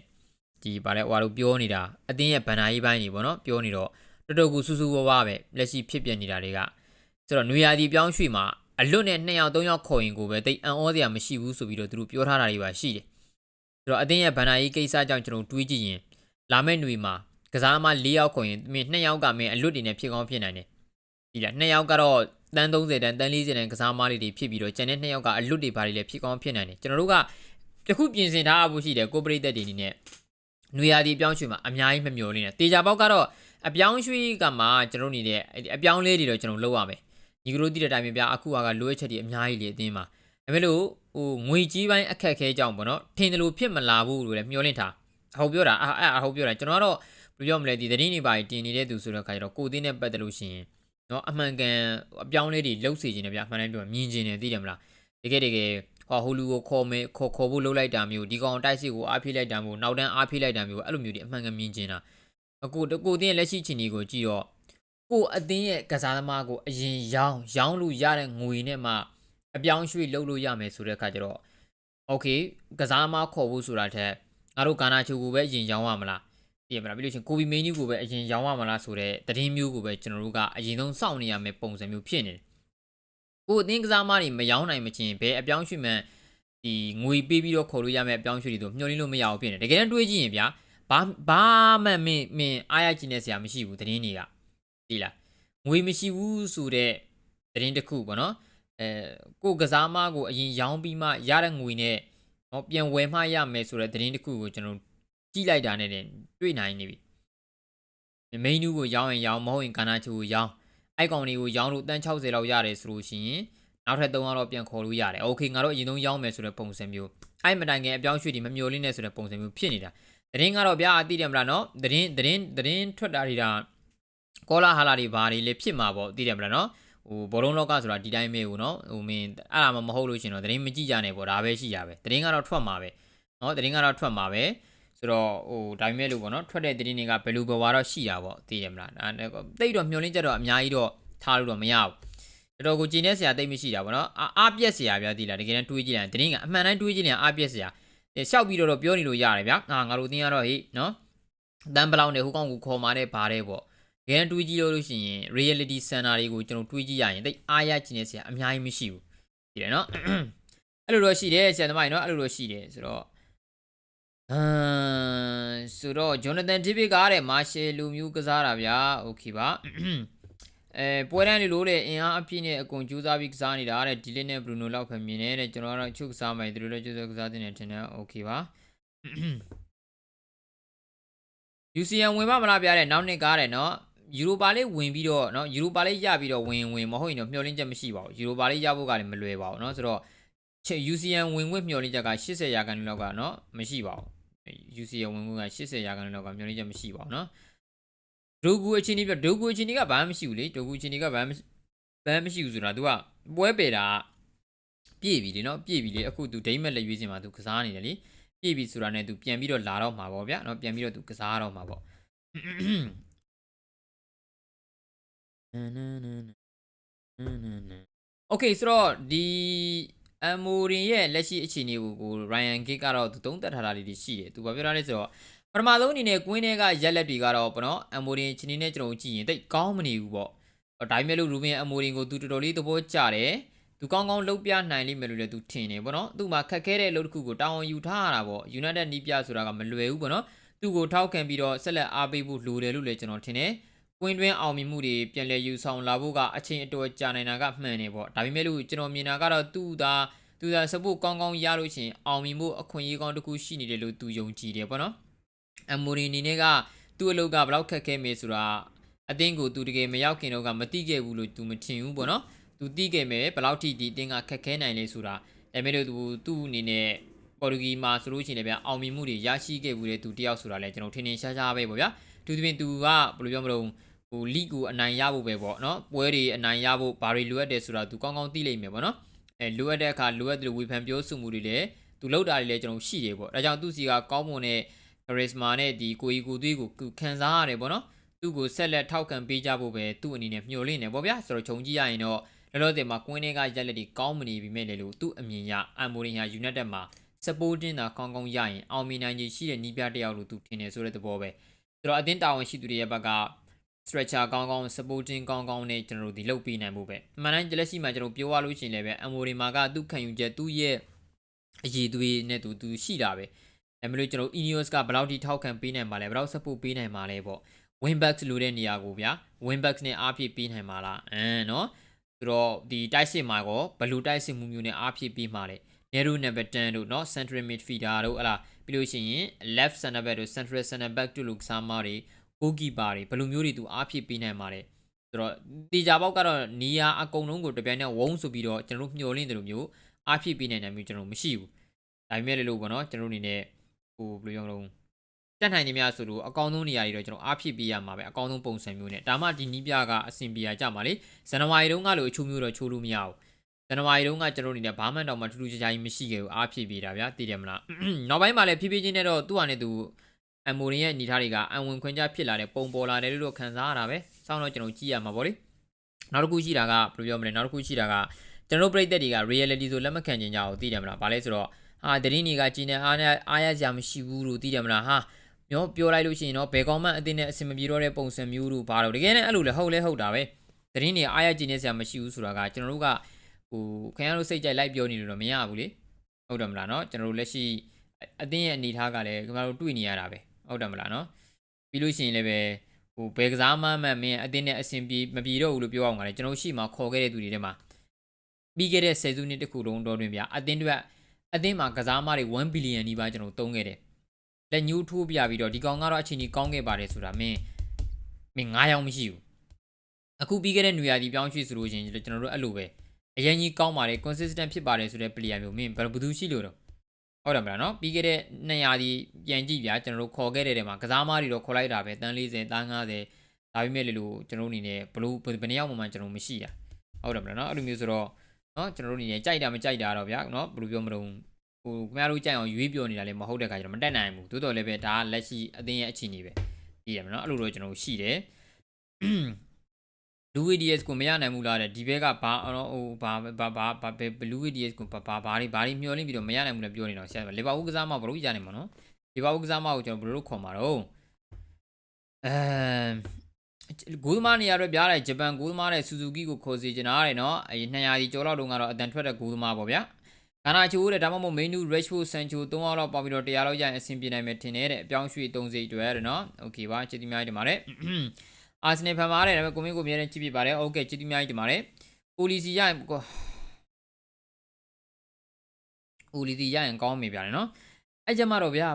ဒီဗာလဲဟိုလိုပြောနေတာအတင်းရဲ့ဗန်နာကြီးပိုင်းနေပေါ့နော်ပြောနေတော့တော်တော်ကိုစူးစူးဝါးဝါပဲလက်ရှိဖြစ်ပြနေတာတွေကဆိုတော့နွေရာသီပြောင်းရွှေ့မှာအလွတ်နဲ့2ယောက်3ယောက်ခေါ်ရင်ကိုပဲတိတ်အံ့ဩစရာမရှိဘူးဆိုပြီးတော့သူတို့ပြောထားတာတွေပါရှိတယ်ဆိုတော့အတင်းရဲ့ဗန်နာကြီးကိစ္စကြောင့်ကျွန်တော်တွေးကြည့်ရင်လာမယ့်နွေမှာကစားမ4ယောက်ခေါ်ရင်မင်း2ယောက်ကမင်းအလွတ်တွေနဲ့ဖြစ်ကောင်းဖြစ်နိုင်တယ်ဒီလား2ယောက်ကတော့ တန်း30တန်းတန်း40တန်းကစားမားလေးတွေဖြစ်ပြီးတော့ကျန်တဲ့နှစ်ယောက်ကအလွတ်တွေဘာတွေလဲဖြစ်ကောင်းဖြစ်နိုင်တယ်ကျွန်တော်တို့ကတခုပြင်ဆင်ထားဖို့ရှိတယ်ကိုပရိသတ်တွေအနေနဲ့နွေရာသီအပြောင်းရွှေ့မှာအများကြီးမမျှော်လင့်နဲ့တေချာပေါက်ကတော့အပြောင်းရွှေ့ကမှကျွန်တော်တို့နေတဲ့အပြောင်းလေးတွေတော့ကျွန်တော်လုပ်ရမယ်ညီကတို့တည်တဲ့အတိုင်းပဲဗျာအခုကလိုအပ်ချက်တွေအများကြီးလေအတင်းမှာဒါပေမဲ့လို့ဟိုငွေကြီးပိုင်းအခက်ခဲကြောင်းပေါ့နော်ထင်တယ်လို့ဖြစ်မလာဘူးလို့လည်းမျှော်လင့်ထားအဟုတ်ပြောတာအအအဟုတ်ပြောတာကျွန်တော်ကတော့ဘယ်လိုပြောမလဲဒီသတင်းတွေပါတင်နေတဲ့သူဆိုတော့ခါကျတော့ကိုသိနဲ့ပတ်သက်လို့ရှိရင် နော်အမှန်ကန်အပြောင်းလဲတွေလှုပ်စေခြင်းတယ်ဗျအမှန်တမ်းပြောမြင်ခြင်းတယ်သိတယ်မလားတကယ်တကယ်ဟောဟိုလူကိုခေါ်မယ်ခေါ်ခေါ်ဖို့လှုပ်လိုက်တာမျိုးဒီကောင်တိုက်စစ်ကိုအားဖြည့်လိုက်တာမျိုးနောက်တန်းအားဖြည့်လိုက်တာမျိုးအဲ့လိုမျိုးတွေအမှန်ကန်မြင်ခြင်းတာအခုတကူတင်းလက်ရှိချင်းဒီကိုကြည့်တော့ကိုအသင်းရဲ့ကစားသမားကိုအရင်ရောင်းရောင်းလို့ရတဲ့ငွေနဲ့မှအပြောင်းရွှေ့လုပ်လို့ရမယ်ဆိုတဲ့အခါကျတော့ okay ကစားသမားခေါ်ဖို့ဆိုတာထက်ငါတို့ကာနာချိုကိုပဲယင်ရောင်းရမလား ပြင်မလားပြီးလို့ရှင်ကိုဘီမင်းကြီးကိုပဲအရင်ရောင်းရမလားဆိုတဲ့သတင်းမျိုးကိုပဲကျွန်တော်တို့ကအရင်ဆုံးစောင့်နေရမယ့်ပုံစံမျိုးဖြစ်နေတယ်ကိုအသင်းကစားမတွေမရောင်းနိုင်မချင်းဘယ်အပြောင်းရွှေ့မှန်ဒီငွေပေးပြီးတော့ခေါ်လို့ရမယ့်အပြောင်းရွှေ့တွေတို့မျှော်လင့်လို့မရအောင်ဖြစ်နေတယ်တကယ်တော့တွေးကြည့်ရင်ဗျာဘာဘာမှမင်းမင်းအားရကျင်တဲ့ဆရာမရှိဘူးသတင်းတွေကဒီလားငွေမရှိဘူးဆိုတဲ့သတင်းတစ်ခုပေါ့နော်အဲကိုကစားမကိုအရင်ရောင်းပြီးမှရတဲ့ငွေနဲ့တော့ပြန်ဝယ်မှရမယ်ဆိုတဲ့သတင်းတစ်ခုကိုကျွန်တော် ကြည့်လိုက်တာနဲ့တွေ့နိုင်နေပြီမိန်းနူးကိုရောင်းရင်ရောင်းမဟုတ်ရင်ကန္နာချူကိုရောင်းအိုက်ကောင်တွေကိုရောင်းလို့တန်း60လောက်ရတယ်ဆိုလို့ရှိရင်နောက်ထပ်300လောက်ပြန်ခေါ်လို့ရတယ်။ Okay ငါတို့အရင်ဆုံးရောင်းမယ်ဆိုတဲ့ပုံစံမျိုးအဲ့မတိုင်ခင်အပြောင်းရွှေ့ဒီမမျောလင်းနဲ့ဆိုတဲ့ပုံစံမျိုးဖြစ်နေတာ။သတင်းကတော့ဗျာအသိတယ်မလားနော်။သတင်းသတင်းသတင်းထွက်တာတွေဒါကောလာဟာလာတွေဘာတွေလဲဖြစ်မှာပေါ့သိတယ်မလားနော်။ဟိုဘောလုံးလောကဆိုတာဒီတိုင်းပဲကိုနော်။ဟိုမင်းအဲ့ဒါမှမဟုတ်လို့ရှင်တော့သတင်းမကြည့်ကြနဲ့ပေါ့ဒါပဲရှိရပဲ။သတင်းကတော့ထွက်မှာပဲ။နော်သတင်းကတော့ထွက်မှာပဲ။ ဆိုတော့ဟိုဒါပေမဲ့လို့ပေါ့နော်ထွက်တဲ့သတင်းတွေကဘယ်လိုဘဝတော့ရှိတာပေါ့သိတယ်မလားဒါတိတ်တော့မျောလင်းချက်တော့အများကြီးတော့ထားလို့တော့မရဘူးတော်တော်ကိုကျင်းနေစရာတိတ်မရှိတာပေါ့နော်အာအားပြက်စရာဗျာသိလားတကယ်တမ်းတွေးကြည့်လိုက်သတင်းကအမှန်တိုင်းတွေးကြည့်ရင်အားပြက်စရာရှောက်ပြီးတော့ပြောနေလို့ရတယ်ဗျာငါငါတို့တင်းရတော့ဟေးနော်တန်ပလောင်နေဟိုကောင်ကိုခေါ်มาတဲ့ဗားတဲ့ပေါ့တကယ်တွေးကြည့်လို့လို့ရှိရင် reality center တွေကိုကျွန်တော်တွေးကြည့်ရရင်တိတ်အားရကျင်နေစရာအများကြီးမရှိဘူးဒီတယ်နော်အဲ့လိုတော့ရှိတယ်ဆရာသမားကြီးနော်အဲ့လိုတော့ရှိတယ်ဆိုတော့ အမ်ဆိုတော့ Jonathan David ကတဲ့ Marshall လူမျိုးကစားတာဗျာโอเคပါအဲပွဲတန်းလေးလို့တဲ့အင်အားအပြည့်နဲ့အကုန်ကြိုးစားပြီးကစားနေတာတဲ့ဒီလေးနဲ့ Bruno လောက်ပဲမြင်နေတဲ့ကျွန်တော်ကတော့ချုပ်ကစားမယ်သူတို့လည်းကြိုးစားကစားတင်နေတယ်ထင်တယ်โอเคပါ UCN ဝင်ပါမလားပြတဲ့နောက်နှစ်ကားတယ်နော်ယူရိုပါလေးဝင်ပြီးတော့နော်ယူရိုပါလေးရပြီးတော့ဝင်ဝင်မဟုတ်ရင်တော့မျှော်လင့်ချက်မရှိပါဘူးယူရိုပါလေးရဖို့ကလည်းမလွယ်ပါဘူးเนาะဆိုတော့ UCN ဝင်ခွင့်မျှော်လင့်ချက်က80ရာခိုင်နှုန်းလောက်ကเนาะမရှိပါဘူး UCN ဝင်ခွင့်က80ရာခိုင်နှုန်းလောက်ကမျှော်လင့်ချက်မရှိပါဘူးเนาะဒိုဂူအချင်းကြီးပြဒိုဂူအချင်းကြီးကဘာမှမရှိဘူးလေဒိုဂူအချင်းကြီးကဘာမှဘာမှမရှိဘူးဆိုတာ तू ကပွဲပေတာပြည့်ပြီလေเนาะပြည့်ပြီလေအခု तू ဒိမ့်မက်လက်ရွေးစင်မှာ तू ကစားနေတယ်လေပြည့်ပြီဆိုတာနဲ့ तू ပြန်ပြီးတော့လာတော့မှာပေါ့ဗျာเนาะပြန်ပြီးတော့ तू ကစားတော့မှာပေါ့โอเคဆိုတော့ဒီ အမိုရင်ရဲ့လက်ရှိအခြေအနေကိုကို Ryan Gig ကတော့သူသုံးသပ်ထားတာလေးတွေရှိတယ်သူဘာပြောတာလဲဆိုတော့ပထမဆုံးအနေနဲ့ကွင်းထဲကရက်လက်တွေကတော့ပေါ့နော်အမိုရင်ချင်းနေနဲ့ကျွန်တော်ကြည့်ရင်တိတ်ကောင်းမနေဘူးပေါ့ဒါပေမဲ့လို့ရူဘင်အမိုရင်ကိုသူတော်တော်လေးသဘောကျတယ်သူကောင်းကောင်းလှုပ်ပြနိုင်လိမ့်မယ်လို့လည်းသူထင်တယ်ပေါ့နော်သူ့မှာခက်ခဲတဲ့လှုပ်တစ်ခုကိုတောင်းဝန်ယူထားရတာပေါ့ United နီးပြဆိုတာကမလွယ်ဘူးပေါ့နော်သူ့ကိုထောက်ခံပြီးတော့ဆက်လက်အားပေးဖို့လိုတယ်လို့လည်းကျွန်တော်ထင်တယ် ကွင်းတွင်းအောင်မြင်မှုတွေပြန်လည်ယူဆောင်လာဖို့ကအချိန်အတော်ကြာနိုင်တာကမှန်တယ်ပေါ့ဒါပေမဲ့လို့ကျွန်တော်မြင်တာကတော့သူ့သာသူသာ support ကောင်းကောင်းရလို့ရှိရင်အောင်မြင်ဖို့အခွင့်အရေးကောင်းတစ်ခုရှိနေတယ်လို့သူယုံကြည်တယ်ပေါ့နော်အမိုရီနီနဲ့ကသူ့အလုပ်ကဘယ်လောက်ခက်ခဲမေဆိုတာအတင်းကိုသူတကယ်မရောက်ခင်တော့ကမသိခဲ့ဘူးလို့သူမထင်ဘူးပေါ့နော်သူသိခဲ့မယ်ဘယ်လောက်ထိဒီအတင်းကခက်ခဲနိုင်လဲဆိုတာဒါပေမဲ့လို့သူသူ့အနေနဲ့ပေါ်တူဂီမှာဆိုလို့ရှိရင်လည်းဗျအောင်မြင်မှုတွေရရှိခဲ့ဘူးတဲ့သူတယောက်ဆိုတာလည်းကျွန်တော်ထင်ထင်ရှားရှားပဲပေါ့ဗျာသူသဖြင့်သူကဘယ်လိုပြောမလို့ဟို လိကိုအနိုင်ရဖို့ပဲပေါ့နော်ပွဲတွေအနိုင်ရဖို့ဘာတွေလိုအပ်တယ်ဆိုတာသူကောင်းကောင်းသိလိမ့်မယ်ပေါ့နော်အဲလိုအပ်တဲ့အခါလိုအပ်တဲ့ဝေဖန်ပြောဆိုမှုတွေလည်းသူလောက်တာတွေလည်းကျွန်တော်ရှိတယ်ပေါ့ဒါကြောင့်သူစီကကောင်းမွန်တဲ့ charisma နဲ့ဒီကိုကြီးကိုသွေးကိုခံစားရတယ်ပေါ့နော်သူ့ကိုဆက်လက်ထောက်ခံပေးကြဖို့ပဲသူ့အနေနဲ့မျှော်လင့်နေပေါ့ဗျာဆိုတော့ခြုံကြည့်ရရင်တော့လောလောဆယ်မှာကွင်းတွေကရက်လက်တွေကောင်းမနေပြီမဲ့လေလို့သူ့အမြင်ရအမ်မိုရင်ဟာ United မှာ supporting တာကောင်းကောင်းရရင်အောင်မြင်နိုင်ခြေရှိတဲ့နီးပြတယောက်လို့သူထင်တယ်ဆိုတဲ့သဘောပဲဆိုတော့အတင်းတာဝန်ရှိသူတွေရဲ့ဘက်က stretcher ကောင်းကောင်း supporting ကောင်းကောင်းနဲ့ကျွန်တော်တို့ဒီလုပ်ပေးနိုင်မှုပဲအမှန်တိုင်းလက်ရှိမှာကျွန်တော်ပြောရလို့ရှိရင်လည်းပဲ Amori မှာကသူ့ခံယူချက်သူ့ရဲ့အရေးသွေးနဲ့သူသူရှိတာပဲဒါမျိုးလို့ကျွန်တော် Ineos ကဘယ်လောက်ထိထောက်ခံပေးနိုင်မှာလဲဘယ်လောက် support ပေးနိုင်မှာလဲပေါ့ Winbacks လိုတဲ့နေရာကိုဗျာ Winbacks နဲ့အားဖြည့်ပေးနိုင်မှာလားအမ်နော်ဆိုတော့ဒီတိုက်စစ်မှာကောဘလူတိုက်စစ်မှုမျိုးနဲ့အားဖြည့်ပေးမှာလဲ Nero number 10တို့เนาะ central midfielder တို့ဟလာပြီးလို့ရှိရင် left center back တို့ central center back တို့လို့စားမားတွေ goalkeeper တွေဘယ်လိုမျိုးတွေသူအားဖြည့်ပေးနိုင်မှာလဲဆိုတော့တေချာပေါက်ကတော့နီယာအကုန်လုံးကိုတပြိုင်နက်ဝုန်းဆိုပြီးတော့ကျွန်တော်တို့မျှော်လင့်တယ်လို့မျိုးအားဖြည့်ပေးနိုင်တယ်မျိုးကျွန်တော်မရှိဘူးဒါပေမဲ့လည်းလို့ပေါ့နော်ကျွန်တော်တို့အနေနဲ့ဟိုဘယ်လိုပြောမလို့တက်နိုင်နေများဆိုလို့အကောင်းဆုံးနေရာတွေတော့ကျွန်တော်အားဖြစ်ပေးရမှာပဲအကောင်းဆုံးပုံစံမျိုးနဲ့ဒါမှဒီနီးပြကအဆင်ပြေရကြမှာလေဇန်နဝါရီတုန်းကလို့အချိုးမျိုးတော့ချိုးလို့မရဘူးဇန်နဝါရီတုန်းကကျွန်တော်အနေနဲ့ဘာမှတော့မထူးထူးခြားခြားကြီးမရှိခဲ့ဘူးအားဖြစ်ပေးတာဗျာသိတယ်မလားနောက်ပိုင်းမှာလည်းဖြည်းဖြည်းချင်းနဲ့တော့သူ့ဟာနဲ့သူ အမိုရင်ရဲ့ညီထားတွေကအံဝင်ခွင့်ကြဖြစ်လာတဲ့ပုံပေါ်လာတယ်လို့တော့ခံစားရတာပဲစောင့်တော့ကျွန်တော်ကြည့်ရမှာပေါ့လေနောက်တစ်ခုရှိတာကဘယ်လိုပြောမလဲနောက်တစ်ခုရှိတာကကျွန်တော်တို့ပြည်သက်တွေက reality ဆိုလက်မခံချင်ကြဘူးသိတယ်မလားဘာလဲဆိုတော့ဟာတရင်တွေကကြီးနေအားနဲ့အားရစရာမရှိဘူးလို့သိတယ်မလားဟာ ပြောပြောလိုက်လို့ရှိရင်တော့ဘယ်ကောင်မှအတင်းနဲ့အစင်မပြေတော့တဲ့ပုံစံမျိုးတို့ဘာလို့တကယ်နဲ့အဲ့လိုလဲဟုတ်လဲဟုတ်တာပဲတရင်တွေအားရကြည့်နေစရာမရှိဘူးဆိုတာကကျွန်တော်တို့ကဟိုခင်ဗျားတို့စိတ်ကြိုက်လိုက်ပြောနေလို့တော့မရဘူးလေဟုတ်တယ်မလားเนาะကျွန်တော်တို့လက်ရှိအတင်းရဲ့အနေထားကလည်းခင်ဗျားတို့တွေ့နေရတာပဲ ဟုတ်တယ်မလားနော်ပြီးလို့ရှိရင်လည်းပဲဟိုဘယ်ကစားမှမမင်းအတင်းနဲ့အဆင်ပြေမပြေတော့ဘူးလို့ပြောအောင်ကလည်းကျွန်တော်ရှိမှခေါ်ခဲ့တဲ့သူတွေထဲမှာပြီးခဲ့တဲ့ဆယ်စုနှစ်တစ်ခုလုံးတော်တွင်ဗျာအတင်းတွေကအတင်းမှာကစားမတွေ1ဘီလီယံနီးပါးကျွန်တော်သုံးခဲ့တယ်လက်ညှိုးထိုးပြပြီးတော့ဒီကောင်ကတော့အချိန်ကြီးကောင်းခဲ့ပါတယ်ဆိုတာမင်းမင်း9ရောင်မရှိဘူးအခုပြီးခဲ့တဲ့နေရာဒီပြောင်းရွှေ့ဆိုလို့ရှိရင်ကျွန်တော်တို့အဲ့လိုပဲအရင်ကြီးကောင်းပါတယ် consistent ဖြစ်ပါတယ်ဆိုတဲ့ player မျိုးမင်းဘယ်သူရှိလို့တော့ ဟုတ်တယ်မလားနော်ပြီးခဲ့တဲ့2ရာသီပြန်ကြည့်ဗျာကျွန်တော်တို့ခေါ်ခဲ့တဲ့တဲမှာကစားမားတွေတော့ခေါ်လိုက်တာပဲတန်း40တန်း50ဒါပေမဲ့လေလို့ကျွန်တော်တို့အနေနဲ့ဘလို့ဘယ်နှယောက်မှမှကျွန်တော်မရှိတာဟုတ်တယ်မလားနော်အဲ့လိုမျိုးဆိုတော့နော်ကျွန်တော်တို့အနေနဲ့ကြိုက်တာမကြိုက်တာတော့ဗျာနော်ဘယ်လိုပြောမလို့ဟိုခင်ဗျားတို့ကြိုက်အောင်ရွေးပြောနေတာလည်းမဟုတ်တဲ့ခါကျတော့မတက်နိုင်ဘူးတိုးတော်လည်းပဲဒါကလက်ရှိအသင်းရဲ့အခြေအနေပဲကြည့်ရမနော်အဲ့လိုတော့ကျွန်တော်တို့ရှိတယ် လူဝီ DS ကိုမရနိုင်ဘူးလားတဲ့ဒီဘက်ကဘာဟိုဘာဘာဘာဘာလူဝီ DS ကိုဘာဘာဘာတွေဘာတွေမျောလင့်ပြီးတော့မရနိုင်ဘူးလည်းပြောနေတော့ဆရာလီဗာပူးကစားမဘလို့ရနိုင်မှာနော်လီဗာပူးကစားမကိုကျွန်တော်ဘယ်လိုခေါ်မှာတော့အဲဂိုးသမားနေရာတော့ပြားတယ်ဂျပန်ဂိုးသမားတဲ့ဆူဇူကီကိုခေါ်စီချင်တာရတယ်နော်အဲ200ဒီကျော်လောက်တုန်းကတော့အတန်ထွက်တဲ့ဂိုးသမားပေါ့ဗျာ ကာနာချိုးတဲ့ဒါမှမဟုတ် menu rashford sancho 3အောင်တော့ပေါပြီးတော့100လောက်ရရင်အဆင်ပြေနိုင်မယ်ထင်တယ်တဲ့အပြောင်းရွှေ့3စိတ်တွေ့ရတယ်နော်โอเคပါချစ်တီများကြီးတင်ပါတယ် အာဆနယ်ဖန်ပါတယ်ဒါပေမဲ့ကိုမင်းကိုအများနဲ့ကြည့်ပြပါတယ်โอเคချစ်တီများကြီးတင်ပါတယ်အိုလီစီရရင်ကိုအိုလီစီရရင်ကောင်းမိပြန်တယ်နော်အဲ့ကြမှာတော့ဗျာ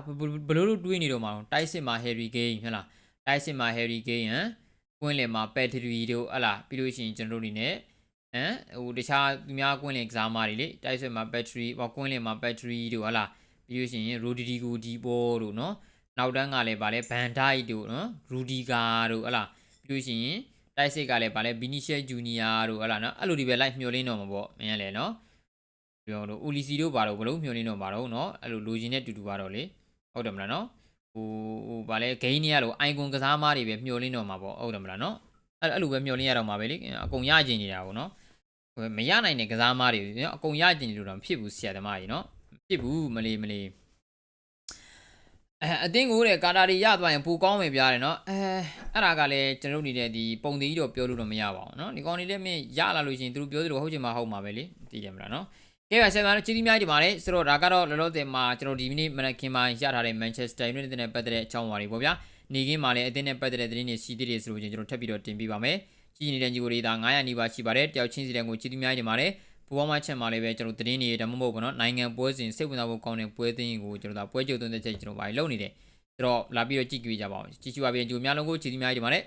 ဘလို့လို့တွေးနေတော့မှာတိုက်စစ်မှာ Harry Kane ဟဲ့လားတိုက်စစ်မှာ Harry Kane ဟမ်ကွင်းလင်မှာ Pedri တို့ဟဲ့လားပြီးလို့ရှိရင်ကျွန်တော်တို့အနေနဲ့ဟမ်ဟိုတခြားသူများကွင်းလင်ကစားမားတွေလေတိုက်ဆွဲမှာ battery ဟောကွင်းလင်မှာ battery တို့ဟာလားပြီးလို့ရှိရင် Rodrigo Dibo တို့နော်နောက်တန်းကလည်းဗာလဲ Van Dijk တို့နော် Rudiger တို့ဟာလားပြီး လို့ရှိရင်တိုက်စစ်ကလည်းဗာလဲ Vinicius Junior တို့ဟာလားနော်အဲ့လိုဒီပဲလိုက်မျှော်လင်းတော့မှာပေါ့မင်းလည်းနော်ပြောလို့ Ulisi တို့ဘာလို့ဘလို့မျှော်လင်းတော့မှာတော့နော်အဲ့လိုလိုချင်တဲ့တူတူပါတော့လေဟုတ်တယ်မလားနော်ဟိုဟိုဗာလဲ gain နေရလို့ icon ကစားမားတွေပဲမျှော်လင်းတော့မှာပေါ့ဟုတ်တယ်မလားနော်အဲ့အဲ့လိုပဲမျှော်လင်းရတော့မှာပဲလေအကုန်ရကျင်နေတာပေါ့နော်မရနိုင်တဲ့ကစားမားတွေနော်အကုန်ရကျင်လို့တော့မဖြစ်ဘူးဆရာသမားကြီးနော်မဖြစ်ဘူးမလီမလီ အဲအတင်းကိုတဲ့ကာတာတွေရသွားရင်ပိုကောင်းမယ်ပြရတယ်နော်အဲအဲ့ဒါကလည်းကျွန်တော်တို့နေတဲ့ဒီပုံသေးကြီးတော့ပြောလို့တော့မရပါဘူးနော်ဒီကောင်တွေလည်းမင်းရလာလို့ရှိရင်သူတို့ပြောသလိုဟုတ်ချင်မှဟုတ်မှာပဲလေသိကြမလားနော်ကဲပါဆရာမတို့ချီးတီးများကြပါလေဆိုတော့ဒါကတော့လောလောဆယ်မှာကျွန်တော်ဒီမိနစ်မနက်ခင်းမှာရထားတဲ့ Manchester United နဲ့ပတ်သက်တဲ့အကြောင်းအရာတွေပေါ့ဗျာနေခင်းမှာလည်းအတင်းနဲ့ပတ်သက်တဲ့သတင်းတွေရှိသေးတယ်ဆိုလို့ချင်းကျွန်တော်ထပ်ပြီးတော့တင်ပြပါမယ်ကြည်နေတဲ့ညီကိုတွေဒါ900နီးပါးရှိပါတယ်တယောက်ချင်းစီတဲ့ကိုချီးတီးများကြပါလေ ပူပေါင်းမှချက်မှာလည်းပဲကျွန်တော်သတင်းတွေဒါမှမဟုတ်ဘောနော်နိုင်ငံပွဲစဉ်စိတ်ဝင်စားဖို့ကောင်းတဲ့ပွဲသင်းကိုကျွန်တော်ဒါပွဲကြိုသွင်းတဲ့ချက်ကျွန်တော်ဘာလုပ်နေတယ်ဆိုတော့လာပြီးတော့ကြည့်ကြည့်ကြပါဦးကြည့်ကြပါ bien ကြိုများလုံးကိုချီးတီးများကြပါလေ